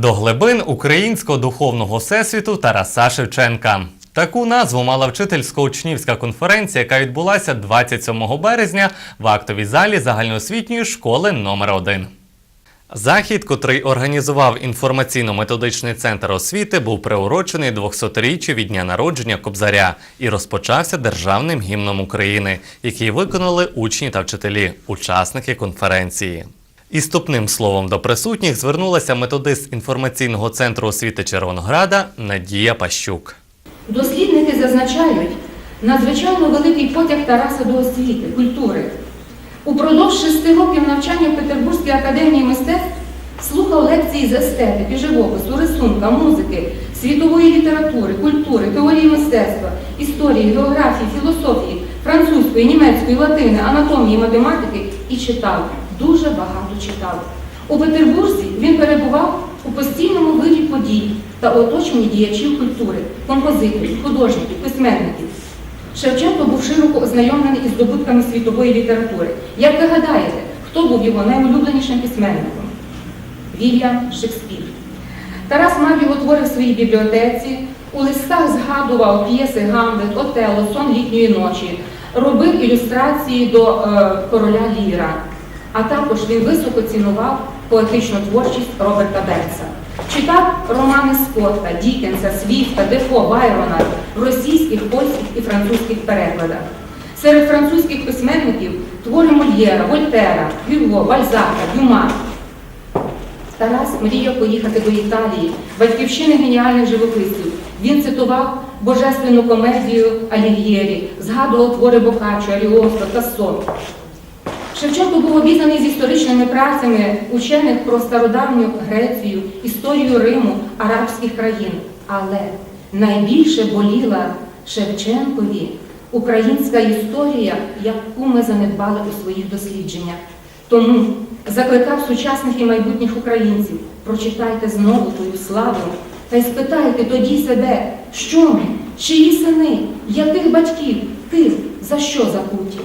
До глибин українського духовного всесвіту Тараса Шевченка. Таку назву мала вчительсько-учнівська конференція, яка відбулася 27 березня в актовій залі загальноосвітньої школи номер 1 Захід, котрий організував інформаційно-методичний центр освіти, був приурочений 200-річчю від дня народження Кобзаря і розпочався державним гімном України, який виконали учні та вчителі, учасники конференції. І ступним словом до присутніх звернулася методист інформаційного центру освіти Червонограда Надія Пащук. Дослідники зазначають надзвичайно великий потяг Тараса до освіти, культури. Упродовж шести років навчання в Петербурзькій академії мистецтв слухав лекції з естетики, живопису, рисунка, музики, світової літератури, культури, теорії мистецтва, історії, географії, філософії, французької, німецької, латини, анатомії, математики і читав. Дуже багато читав. У Петербурзі він перебував у постійному вирі подій та оточенні діячів культури, композиторів, художників, письменників. Шевченко був широко ознайомлений із здобутками світової літератури. Як ви гадаєте, хто був його найулюбленішим письменником? Вільям Шекспір. Тарас мав його твори в своїй бібліотеці, у листах згадував п'єси Гамлет, Отелло, Сон літньої ночі, робив ілюстрації до е, короля Ліра. А також він високо цінував поетичну творчість Роберта Бернса. Читав романи Скотта, Дікенса, Свіфта, Дефо, Байрона в російських, польських і французьких перекладах. Серед французьких письменників твори Мольєра, Вольтера, Гюго, Бальзака, Дюма. Тарас мріяв поїхати до Італії, батьківщини геніальних живописців. Він цитував божественну комедію Алігєрі, згадував твори Бокаччо, Аріосто, Тассо. Шевченко був обізнаний з історичними працями учених про стародавню Грецію, історію Риму, арабських країн. Але найбільше боліла Шевченкові українська історія, яку ми занедбали у своїх дослідженнях. Тому закликав сучасних і майбутніх українців, прочитайте знову твою славу та й спитайте тоді себе, що ми, чиї сини, яких батьків, ким, за що закуті.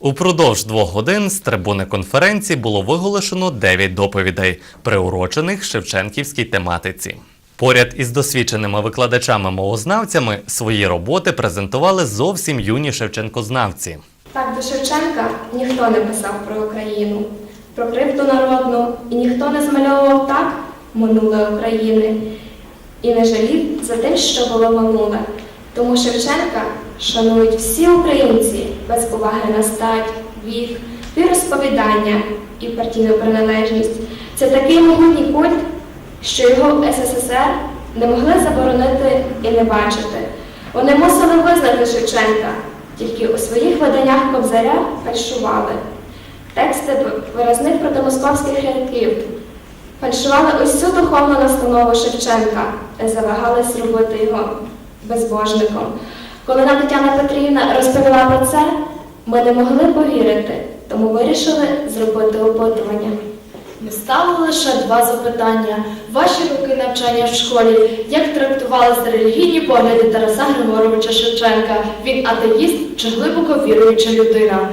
Упродовж двох годин з трибуни конференції було виголошено 9 доповідей, приурочених Шевченківській тематиці. Поряд із досвідченими викладачами-мовознавцями свої роботи презентували зовсім юні шевченкознавці. Так до Шевченка ніхто не писав про Україну, про кривду народну, і ніхто не змальовував так минуле України і не жалів за тим, що було минуле. Тому Шевченка шанують всі українці без уваги на стать, вік, віросповідання і партійну приналежність. Це такий могутній культ, що його в СССР не могли заборонити і не бачити. Вони мусили визнати Шевченка, тільки у своїх виданнях Кобзаря фальшували. Тексти виразних протимосковських рядків фальшували усю духовну настанову Шевченка і завагались робити його безбожником. Коли нам Тетяна Петрівна розповіла про це, ми не могли повірити, тому вирішили зробити опитування. Ми ставили лише два запитання. Ваші роки навчання в школі, як трактувалися релігійні погляди Тараса Григоровича Шевченка? Він атеїст чи глибоко віруюча людина?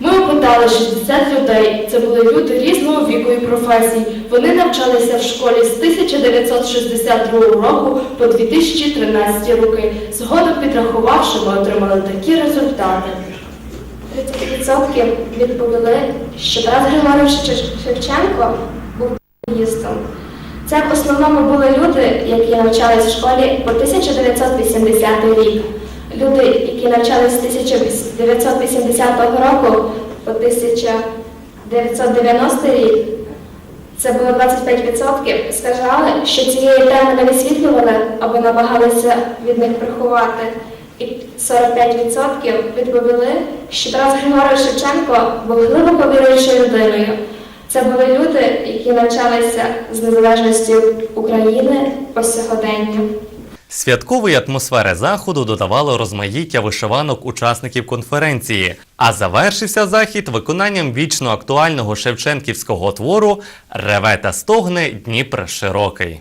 Ми опитали 60 людей. Це були люди різного віку і професій. Вони навчалися в школі з 1962 року по 2013 роки. Згодом підрахувавши, ми отримали такі результати. 30% відповіли, що Тарас Григорович Шевченко був атеїстом. Це в основному були люди, які навчались в школі по 1980 рік. Люди, які навчались з 1980 року по 1990 рік, це було 25%, сказали, що цієї теми не висвітлювали або намагалися від них приховати. І 45% відповіли, що Тарас Григорович Шевченко був глибоко віруючою людиною. Це були люди, які навчалися з незалежності України по сьогодення. Святкової атмосфери заходу додавало розмаїття вишиванок учасників конференції. А завершився захід виконанням вічно актуального шевченківського твору Реве та стогне Дніпр широкий.